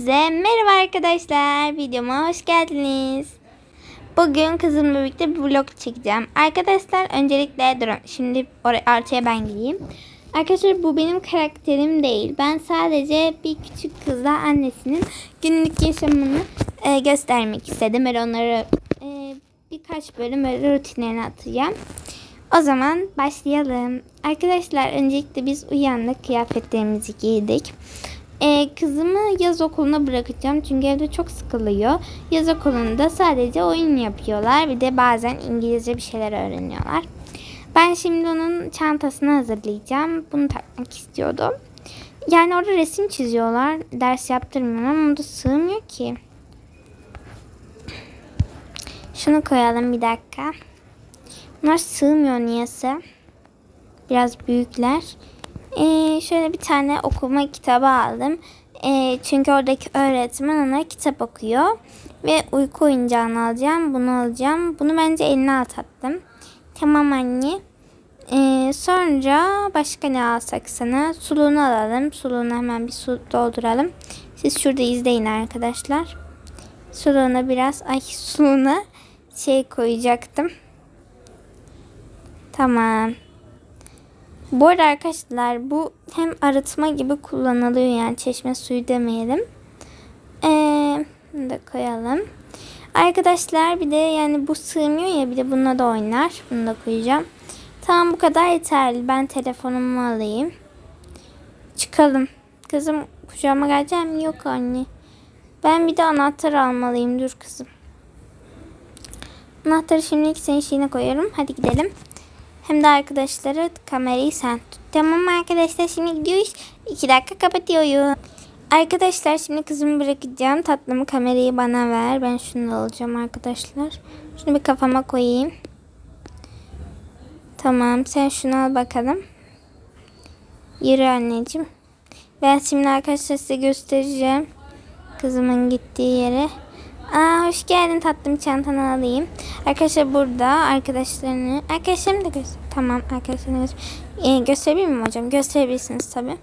Size merhaba arkadaşlar. Videoma hoş geldiniz. Bugün kızımla birlikte bir vlog çekeceğim. Arkadaşlar öncelikle durun. Şimdi oraya artıya ben gideyim. Arkadaşlar bu benim karakterim değil. Ben sadece bir küçük kızla annesinin günlük yaşamını e, göstermek istedim. Ben onları e, birkaç bölüm böyle rutinlerini atacağım. O zaman başlayalım. Arkadaşlar öncelikle biz uyandık. Kıyafetlerimizi giydik. Ee, kızımı yaz okuluna bırakacağım çünkü evde çok sıkılıyor. Yaz okulunda sadece oyun yapıyorlar. Bir de bazen İngilizce bir şeyler öğreniyorlar. Ben şimdi onun çantasını hazırlayacağım. Bunu takmak istiyordum. Yani orada resim çiziyorlar. Ders yaptırmıyorum ama onda sığmıyor ki. Şunu koyalım bir dakika. Bunlar sığmıyor niyeyse. Biraz büyükler. Ee, şöyle bir tane okuma kitabı aldım. Ee, çünkü oradaki öğretmen ona kitap okuyor. Ve uyku oyuncağını alacağım. Bunu alacağım. Bunu bence eline at attım. Tamam anne. Ee, sonra başka ne alsak sana? Suluğunu alalım. Suluğuna hemen bir su dolduralım. Siz şurada izleyin arkadaşlar. Suluğuna biraz ay suluğuna şey koyacaktım. Tamam. Bu arada arkadaşlar bu hem arıtma gibi kullanılıyor yani çeşme suyu demeyelim. Ee, bunu da koyalım. Arkadaşlar bir de yani bu sığmıyor ya bir de bununla da oynar. Bunu da koyacağım. Tamam bu kadar yeterli. Ben telefonumu alayım. Çıkalım. Kızım kucağıma geleceğim Yok anne. Ben bir de anahtar almalıyım. Dur kızım. Anahtarı şimdilik senin şeyine koyuyorum. Hadi gidelim. Hem de arkadaşları kamerayı sen tut. Tamam arkadaşlar şimdi gidiyoruz. İki dakika kapatıyorum. Arkadaşlar şimdi kızımı bırakacağım. Tatlımı kamerayı bana ver. Ben şunu alacağım arkadaşlar. Şunu bir kafama koyayım. Tamam sen şunu al bakalım. Yürü anneciğim. Ben şimdi arkadaşlar size göstereceğim. Kızımın gittiği yere. Aa, hoş geldin tatlım çantanı alayım. Arkadaşlar burada arkadaşlarını arkadaşlarım da göster. Tamam arkadaşlarını. Ee, gösterebilir miyim hocam? Gösterebilirsiniz tabi.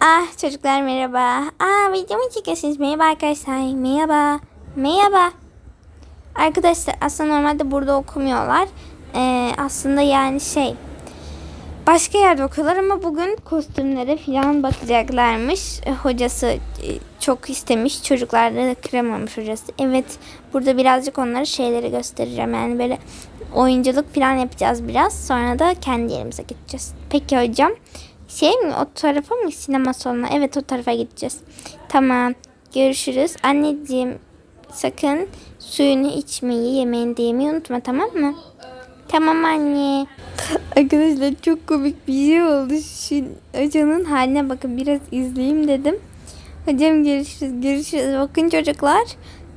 Ah çocuklar merhaba. Aa video mu çekiyorsunuz? Merhaba arkadaşlar. Merhaba. Merhaba. Arkadaşlar aslında normalde burada okumuyorlar. Ee, aslında yani şey başka yerde okuyorlar ama bugün kostümlere falan bakacaklarmış. E, hocası e, çok istemiş. Çocuklarda da kıramamış hocası. Evet burada birazcık onlara şeyleri göstereceğim. Yani böyle oyunculuk falan yapacağız biraz. Sonra da kendi yerimize gideceğiz. Peki hocam. Şey mi o tarafa mı sinema salonuna? Evet o tarafa gideceğiz. Tamam. Görüşürüz. Anneciğim sakın suyunu içmeyi, yemeğini de yemeyi unutma tamam mı? Tamam anne. Arkadaşlar çok komik bir şey oldu. Şu hocanın haline bakın biraz izleyeyim dedim. Hocam görüşürüz görüşürüz. Bakın çocuklar.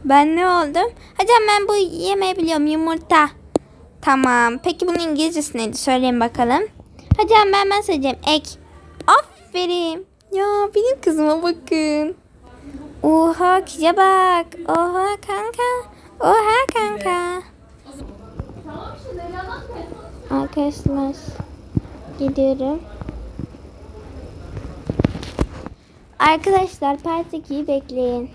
Ben ne oldum? Hocam ben bu yemeği biliyorum yumurta. Tamam. Peki bunun İngilizcesi neydi? Söyleyin bakalım. Hocam ben ben söyleyeceğim. Ek. Aferin. Ya benim kızıma bakın. Oha kıza bak. Oha kanka. Oha kanka. Arkadaşlar gidiyorum. Arkadaşlar part 2'yi bekleyin.